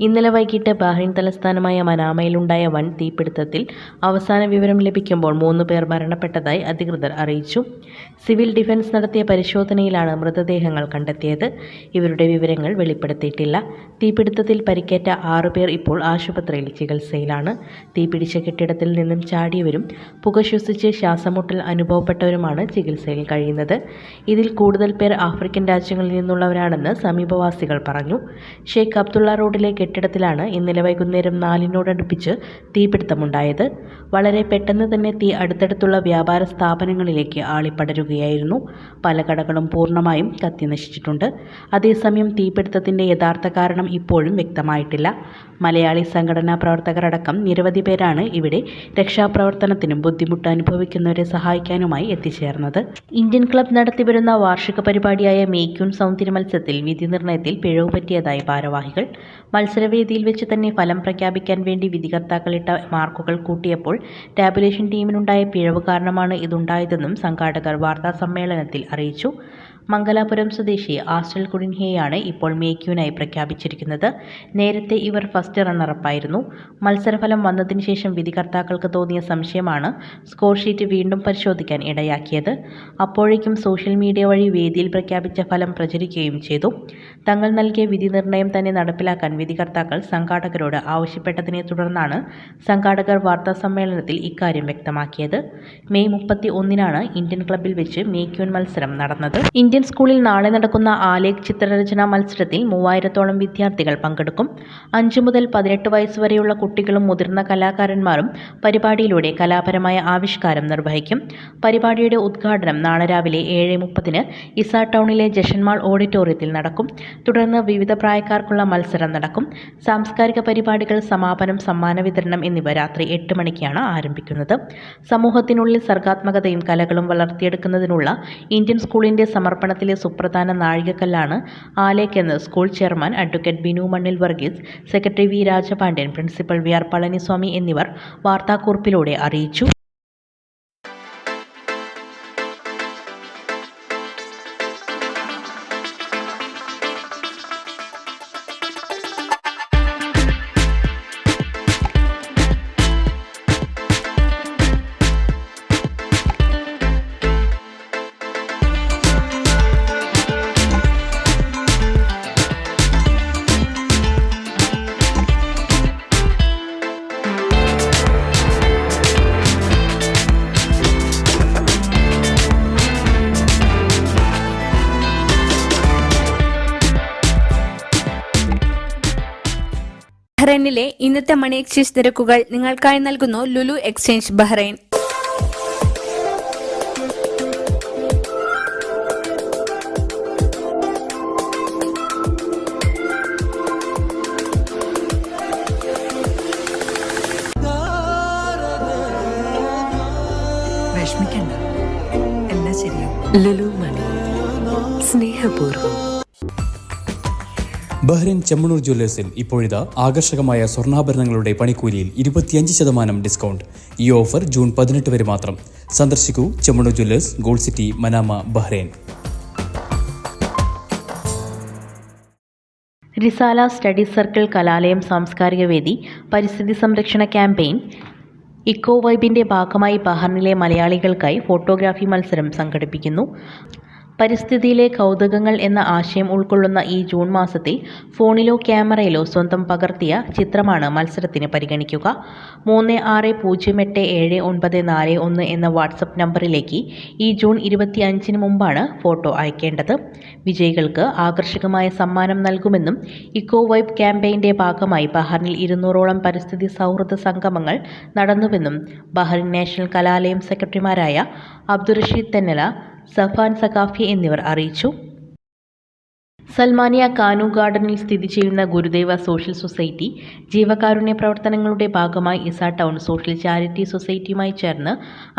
ഇന്നലെ വൈകിട്ട് ബഹ്റിൻ തലസ്ഥാനമായ മനാമയിലുണ്ടായ വൻ തീപിടുത്തത്തിൽ അവസാന വിവരം ലഭിക്കുമ്പോൾ മൂന്ന് പേർ മരണപ്പെട്ടതായി അധികൃതർ അറിയിച്ചു. സിവിൽ ഡിഫൻസ് നടത്തിയ പരിശോധനയിലാണ് മൃതദേഹങ്ങൾ കണ്ടെത്തിയത്. ഇവരുടെ വിവരങ്ങൾ വെളിപ്പെടുത്തിയിട്ടില്ല. തീപിടുത്തത്തിൽ പരിക്കേറ്റ ആറുപേർ ഇപ്പോൾ ആശുപത്രിയിൽ ചികിത്സയിലാണ്. തീപിടിച്ച കെട്ടിടത്തിൽ നിന്നും ചാടിയവരും പുക ശ്വസിച്ച് ശ്വാസമുട്ടൽ അനുഭവപ്പെട്ടവരുമാണ് ചികിത്സയിൽ കഴിയുന്നത്. ഇതിൽ കൂടുതൽ പേർ ആഫ്രിക്കൻ രാജ്യങ്ങളിൽ നിന്നുള്ളവരാണെന്ന് സമീപവാസികൾ പറഞ്ഞു. ഷെയ്ഖ് അബ്ദുള്ള റോഡിലെ കെട്ടിടത്തിലാണ് ഇന്നലെ വൈകുന്നേരം നാലിനോടടുപ്പിച്ച് തീപിടുത്തമുണ്ടായത്. വളരെ പെട്ടെന്ന് തന്നെ തീ അടുത്തടുത്തുള്ള വ്യാപാര സ്ഥാപനങ്ങളിലേക്ക് ആളിപ്പടരുകയായിരുന്നു. പല കടകളും പൂർണമായും കത്തി നശിച്ചിട്ടുണ്ട് അതേസമയം തീപിടുത്തത്തിന്റെ യഥാർത്ഥ കാരണം ഇപ്പോഴും വ്യക്തമായിട്ടില്ല. മലയാളി സംഘടനാ പ്രവർത്തകരടക്കം നിരവധി പേരാണ് ഇവിടെ രക്ഷാപ്രവർത്തനത്തിനും ബുദ്ധിമുട്ട് അനുഭവിക്കുന്നവരെ സഹായിക്കാനുമായി എത്തിച്ചേർന്നത്. ഇന്ത്യൻ ക്ലബ് നടത്തിവരുന്ന വാർഷിക പരിപാടിയായ മേക്യൂൺ സൗന്ദര്യ മത്സരത്തിൽ വിധി നിർണയത്തിൽ പിഴവ് പറ്റിയതായി ഭാരവാഹികൾ മത്സരവേദിയിൽ വെച്ച് തന്നെ ഫലം പ്രഖ്യാപിക്കാൻ വേണ്ടി വിധികർത്താക്കളിട്ട മാർക്കുകൾ കൂട്ടിയപ്പോൾ ടാബുലേഷൻ ടീമിനുണ്ടായ പിഴവ് കാരണമാണ് ഇതുണ്ടായതെന്നും സംഘാടകർ വാർത്താസമ്മേളനത്തിൽ അറിയിച്ചു. മംഗലാപുരം സ്വദേശി ആസ്റ്റൽ കുഡിൻഹയെയാണ് ഇപ്പോൾ മേക്യൂനായി പ്രഖ്യാപിച്ചിരിക്കുന്നത്. നേരത്തെ ഇവർ ഫസ്റ്റ് റണ്ണറപ്പായിരുന്നു. മത്സരഫലം വന്നതിന് ശേഷം വിധികർത്താക്കൾക്ക് തോന്നിയ സംശയമാണ് സ്കോർ ഷീറ്റ് വീണ്ടും പരിശോധിക്കാൻ ഇടയാക്കിയത്. അപ്പോഴേക്കും സോഷ്യൽ മീഡിയ വഴി വേദിയിൽ പ്രഖ്യാപിച്ച ഫലം പ്രചരിക്കുകയും ചെയ്തു. തങ്ങൾ നൽകിയ വിധി നിർണയം തന്നെ നടപ്പിലാക്കാൻ വിധികർത്താക്കൾ സംഘാടകരോട് ആവശ്യപ്പെട്ടതിനെ തുടർന്നാണ് സംഘാടകർ വാർത്താ സമ്മേളനത്തിൽ ഇക്കാര്യം വ്യക്തമാക്കിയത്. മെയ് മുപ്പത്തി ഒന്നിനാണ് ഇന്ത്യൻ ക്ലബിൽ വെച്ച് മേക്യൂൻ മത്സരം നടന്നത്. ഇന്ത്യൻ സ്കൂളിൽ നാളെ നടക്കുന്ന ആലേഖ് ചിത്രരചനാ മത്സരത്തിൽ മൂവായിരത്തോളം വിദ്യാർത്ഥികൾ പങ്കെടുക്കും. അഞ്ചു മുതൽ പതിനെട്ട് വയസ്സ് വരെയുള്ള കുട്ടികളും മുതിർന്ന കലാകാരന്മാരും പരിപാടിയിലൂടെ കലാപരമായ ആവിഷ്കാരം നിർവഹിക്കും. പരിപാടിയുടെ ഉദ്ഘാടനം നാളെ രാവിലെ ഏഴ് മുപ്പതിന് ഇസ ടൗണിലെ ജഷന്മാൾ ഓഡിറ്റോറിയത്തിൽ നടക്കും. തുടർന്ന് വിവിധ പ്രായക്കാർക്കുള്ള മത്സരം നടക്കും. സാംസ്കാരിക പരിപാടികൾ സമാപനം സമ്മാന വിതരണം എന്നിവ രാത്രി എട്ട് മണിക്കാണ് ആരംഭിക്കുന്നത്. സമൂഹത്തിനുള്ളിൽ സർഗാത്മകതയും കലകളും വളർത്തിയെടുക്കുന്നതിനുള്ള ഇന്ത്യൻ സ്കൂളിന്റെ സ്കൂളിന്റെ സമർപ്പണത്തിലെ സുപ്രധാന നാഴികക്കല്ലാണ് ആലേക്ക് എന്ന് school chairman advocate Binu Mannil Varghese secretary V Rajapandian principal V R Palaniswami എന്നിവർ വാർത്താക്കുറിപ്പിലൂടെ അറിയിച്ചു. ബഹ്റൈനിലെ ഇന്നത്തെ മണി എക്സ്ചേഞ്ച് നിരക്കുകൾ നിങ്ങൾക്കായി നൽകുന്നു ലുലു എക്സ്ചേഞ്ച് ബഹ്റൈൻ. വിഷമിക്കണ്ട. എല്ലാം ശരിയാവും. ലുലു മണി. സ്നേഹപൂർവം. ബഹ്റിൻ ചെമ്മണൂർ ജ്വല്ലേഴ്സിൽ ഇപ്പോഴിതാ ആകർഷകമായ സ്വർണാഭരണങ്ങളുടെ പണിക്കൂലിയിൽ ഇരുപത്തിയഞ്ച് ശതമാനം ഡിസ്കൗണ്ട്. ഈ ഓഫർ ജൂൺ പതിനെട്ട് വരെ മാത്രം. സന്ദർശിക്കൂ Chemmanur jewellers gold city Manama Bahrain. Risala study circle Kalalayam Samskarika Vedi പരിസ്ഥിതി സംരക്ഷണ ക്യാമ്പയിൻ ഇക്കോ വൈബിന്റെ ഭാഗമായി ബഹറിനിലെ മലയാളികൾക്കായി ഫോട്ടോഗ്രാഫി മത്സരം സംഘടിപ്പിക്കുന്നു. പരിസ്ഥിതിയിലെ കൗതുകങ്ങൾ എന്ന ആശയം ഉൾക്കൊള്ളുന്ന ഈ ജൂൺ മാസത്തിൽ ഫോണിലോ ക്യാമറയിലോ സ്വന്തം പകർത്തിയ ചിത്രമാണ് മത്സരത്തിന് പരിഗണിക്കുക. മൂന്ന് ആറ് പൂജ്യം എട്ട് ഏഴ് ഒൻപത് നാല് ഒന്ന് എന്ന വാട്സപ്പ് നമ്പറിലേക്ക് ഈ ജൂൺ ഇരുപത്തി അഞ്ചിന് മുമ്പാണ് ഫോട്ടോ അയക്കേണ്ടത്. വിജയികൾക്ക് ആകർഷകമായ സമ്മാനം നൽകുമെന്നും ഇക്കോ വൈബ് ക്യാമ്പയിന്റെ ഭാഗമായി ബഹറിനിൽ ഇരുന്നൂറോളം പരിസ്ഥിതി സൗഹൃദ സംഗമങ്ങൾ നടന്നുവെന്നും ബഹറിൻ നാഷണൽ കലാലയം സെക്രട്ടറിമാരായ അബ്ദുറഷീദ് തെന്നല സഫാൻ സഖാഫി എന്നിവർ അറിയിച്ചു സൽമാനിയ കാനു ഗാർഡനിൽ സ്ഥിതി ചെയ്യുന്ന ഗുരുദേവ സോഷ്യൽ സൊസൈറ്റി ജീവകാരുണ്യ പ്രവർത്തനങ്ങളുടെ ഭാഗമായി ഇസ ടൗൺ സോഷ്യൽ ചാരിറ്റി സൊസൈറ്റിയുമായി ചേർന്ന്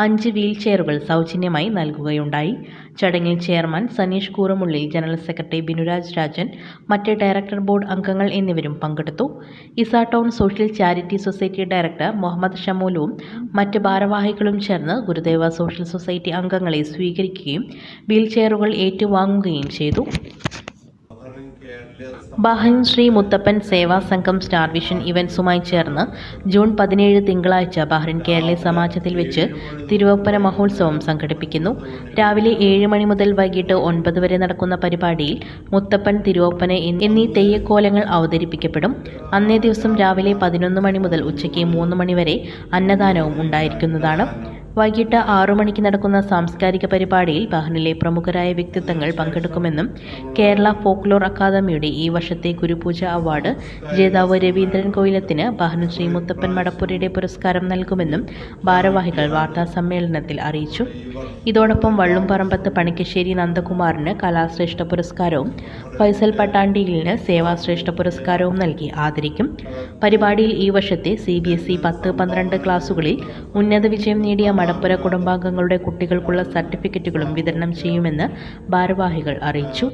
അഞ്ച് വീൽ ചെയറുകൾ സൗജന്യമായി നൽകുകയുണ്ടായി. ചടങ്ങിൽ chairman Saneesh Kooramullil general secretary Binuraj Rajan മറ്റ് ഡയറക്ടർ ബോർഡ് അംഗങ്ങൾ എന്നിവരും പങ്കെടുത്തു. Isa Town social charity society director Muhammad ഷമൂലുവും മറ്റ് ഭാരവാഹികളും ചേർന്ന് ഗുരുദേവ സോഷ്യൽ സൊസൈറ്റി അംഗങ്ങളെ സ്വീകരിക്കുകയും വീൽ ചെയറുകൾ ഏറ്റുവാങ്ങുകയും ചെയ്തു. ബഹ്റൈൻ ശ്രീ മുത്തപ്പൻ സേവാ സംഘം സ്റ്റാർ വിഷൻ ഇവൻസുമായി ചേർന്ന് ജൂൺ പതിനേഴ് തിങ്കളാഴ്ച ബഹ്റിൻ കേരളീയ സമാജത്തിൽ വെച്ച് തിരുവപ്പന മഹോത്സവം സംഘടിപ്പിക്കുന്നു. രാവിലെ ഏഴ് മണി മുതൽ വൈകിട്ട് ഒൻപത് വരെ നടക്കുന്ന പരിപാടിയിൽ മുത്തപ്പൻ തിരുവപ്പന എന്നീ തെയ്യക്കോലങ്ങൾ അവതരിപ്പിക്കപ്പെടും. അന്നേ ദിവസം രാവിലെ പതിനൊന്ന് മണി മുതൽ ഉച്ചയ്ക്ക് മൂന്ന് മണി വരെ അന്നദാനവും ഉണ്ടായിരിക്കുന്നതാണ്. വൈകിട്ട് ആറു മണിക്ക് നടക്കുന്ന സാംസ്കാരിക പരിപാടിയിൽ ബഹനിലെ പ്രമുഖരായ വ്യക്തിത്വങ്ങൾ പങ്കെടുക്കുമെന്നും കേരള ഫോക്ലോർ അക്കാദമിയുടെ ഈ വർഷത്തെ ഗുരുപൂജ അവാർഡ് ജേതാവ് രവീന്ദ്രൻ കോയിലത്തിന് ബഹനു ശ്രീ മുത്തപ്പൻ മടപ്പുരയുടെ പുരസ്കാരം നൽകുമെന്നും ഭാരവാഹികൾ വാർത്താ സമ്മേളനത്തിൽ അറിയിച്ചു. ഇതോടൊപ്പം വള്ളുംപറമ്പത്ത് പണിക്കശ്ശേരി നന്ദകുമാറിന് കലാശ്രേഷ്ഠ പുരസ്കാരവും ഫൈസൽ പട്ടാണ്ടിയിലിന് സേവാശ്രേഷ്ഠ പുരസ്കാരവും നൽകി ആദരിക്കും. പരിപാടിയിൽ ഈ വർഷത്തെ സി ബി എസ് ഇ പത്ത് പന്ത്രണ്ട് ക്ലാസുകളിൽ ഉന്നത വിജയം നേടിയ മടപ്പുര കുടുംബാംഗങ്ങളുടെ കുട്ടികൾക്കുള്ള സർട്ടിഫിക്കറ്റുകളും വിതരണം ചെയ്യുമെന്ന് ഭാരവാഹികൾ അറിയിച്ചു.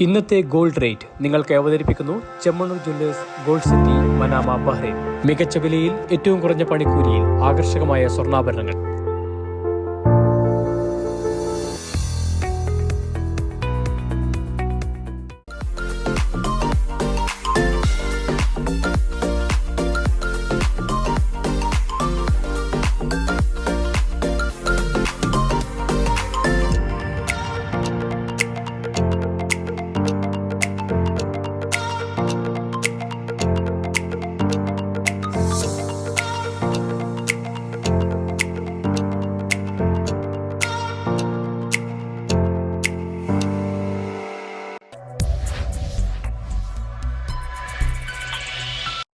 ഇന്നത്തെ ഗോൾഡ് റേറ്റ് നിങ്ങൾക്ക് അവതരിപ്പിക്കുന്നു Chemmanur jewellers gold city Manama Bahrain. മികച്ച വിലയിൽ ഏറ്റവും കുറഞ്ഞ പണിക്കൂലിയിൽ ആകർഷകമായ സ്വർണാഭരണങ്ങൾ.